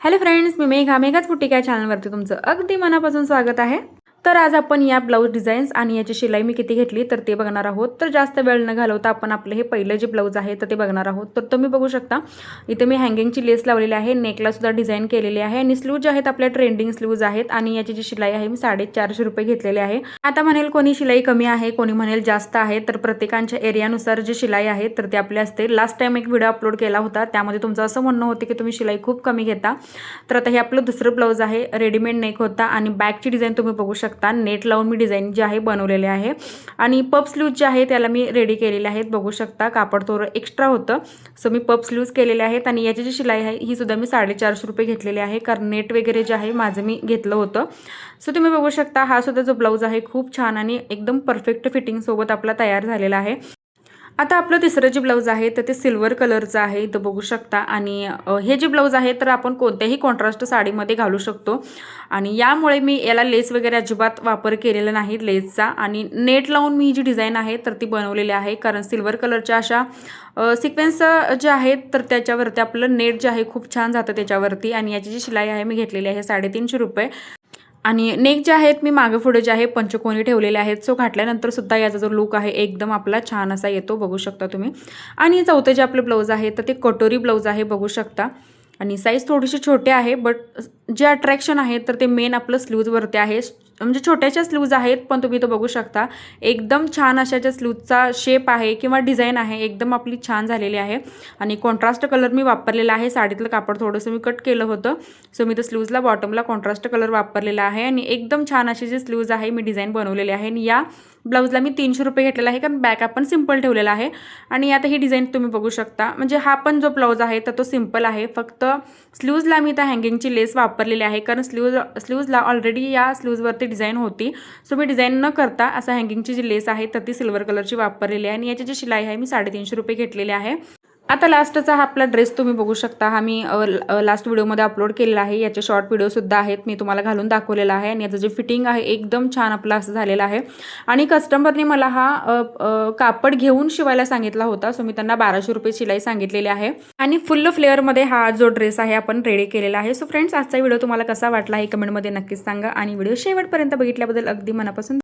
Hello friends मी Megha. मेघाच boutique या चॅनलवरती तुमचं अगदी मनापासून स्वागत आहे. तर आज आपण या ब्लाऊज डिझाईन्स आणि याची शिलाई मी किती घेतली तर ते बघणार आहोत. तर जास्त वेळ न घालवता आपण आपले हे पहिलं जे ब्लाऊज आहे तर ते बघणार आहोत. तर तुम्ही बघू शकता इथे मी हँगिंगची लेस लावलेली आहे नेकला सुद्धा डिझाईन केलेली आहे आणि स्लूज जे आहेत आपल्या ट्रेंडिंग स्लूज आहेत आणि याची जी शिलाई आहे मी साडेचारशे रुपये घेतलेली आहे. आता म्हणेल कोणी शिलाई कमी आहे कोणी म्हणेल जास्त आहे तर प्रत्येकांच्या एरियानुसार जी शिलाई आहे तर ते आपले असते. लास्ट टाइम एक व्हिडिओ अपलोड केला होता त्यामध्ये तुमचं असं म्हणणं होतं की तुम्ही शिलाई खूप कमी घेता. तर आता हे आपलं दुसरं ब्लाऊज आहे रेडीमेड नेक होता आणि बॅकची डिझाईन तुम्ही बघू शकता. नेट लावून मी डिझाईन जे आहे बनवलेले आहे. आणि पप स्लीव्ज जे आहे त्याला मी रेडी केलेले आहेत. बघू शकता कापड थोडं एक्स्ट्रा होतं. सो मी पप स्लीव्ज केलेले आहेत आणि याची जी शिलाई आहे ही सुद्धा मी साडेचारशे रुपये घेतलेली आहे. कारण नेट वगैरे जे आहे माझं मी घेतलं होतं. सो तुम्ही बघू शकता हा सुद्धा जो ब्लाऊज आहे खूप छान आणि एकदम परफेक्ट फिटिंगसोबत आपला तयार झालेला आहे. आता आपलं तिसरं जे ब्लाऊज आहे तर ते सिल्वर कलरचं आहे इथं बघू शकता. आणि हे जे ब्लाऊज आहे तर आपण कोणत्याही कॉन्ट्रास्ट साडीमध्ये घालू शकतो. आणि यामुळे मी याला लेस वगैरे अजिबात वापर केलेला नाही लेसचा आणि नेट लावून मी जी डिझाईन आहे तर ती बनवलेली आहे. कारण सिल्वर कलरच्या अशा सिक्वेन्स जे आहेत तर त्याच्यावरती आपलं नेट जे आहे खूप छान जातं त्याच्यावरती. आणि याची जी शिलाई आहे मी घेतलेली आहे साडेतीनशे रुपये. आणि नेक जे आहेत मी मागे पुढे जे आहे पंचकोनी ठेवलेले आहेत. सो घातल्यानंतर सुद्धा याचा जो लुक आहे एकदम आपला छान असा येतो बघू शकता तुम्ही. आणि चौथं जे आपलं ब्लाऊज आहे तर ते कटोरी ब्लाऊज आहे बघू शकता. आणि साईज थोडीशी छोटे आहे बट जे अट्रॅक्शन आहे तर ते मेन आपलं स्लीव्जवरती आहे. म्हणजे छोट्याशा स्लूज आहेत पण तुम्ही तो बघू शकता. एकदम छान अशा ज्या स्लूजचा शेप आहे किंवा डिझाईन आहे एकदम आपली छान झालेली आहे. आणि कॉन्ट्रास्ट कलर मी वापरलेला आहे. साडीतलं कापड थोडंसं मी कट केलं होतं. सो मी तर स्लूजला बॉटमला कॉन्ट्रास्ट कलर वापरलेला आहे. आणि एकदम छान अशी जी स्लूज आहे मी डिझाईन बनवलेली आहे. आणि या ब्लाऊजला मी तीनशे रुपये घेतलेला आहे. कारण बॅक आपण सिंपल ठेवलेला आहे. आणि आता ही डिझाईन तुम्ही बघू शकता. म्हणजे हा पण जो ब्लाऊज आहे तर तो सिंपल आहे. फक्त स्लूजला मी त्या हँगिंगची लेस वापरलेली आहे. कारण स्लूज स्लूजला ऑलरेडी या स्लूजवरती डिझाईन होती. सो मी डिझाईन न करता असं हँगिंगची जी लेस आहे तर ती सिल्वर कलरची वापरलेली आहे. आणि याची जी शिलाई आहे मी साडेतीनशे रुपये घेतलेली आहे. आता लास्टचा हा आपला ड्रेस तुम्ही बघू शकता. हा मी लास्ट व्हिडिओमध्ये अपलोड केलेला आहे. याचे शॉर्ट व्हिडिओसुद्धा आहेत. मी तुम्हाला घालून दाखवलेला आहे. आणि याचं जे फिटिंग आहे एकदम छान आपलं असं झालेलं आहे. आणि कस्टमरने मला हा कापड घेऊन शिवायला सांगितला होता. सो मी त्यांना बाराशे रुपये शिलाई सांगितलेली आहे. आणि फुल्ल फ्लेअरमध्ये हा जो ड्रेस आहे आपण रेडी केलेला आहे. सो फ्रेंड्स आजचा व्हिडिओ तुम्हाला कसा वाटला हे कमेंटमध्ये नक्कीच सांगा. आणि व्हिडिओ शेवटपर्यंत बघितल्याबद्दल अगदी मनापासून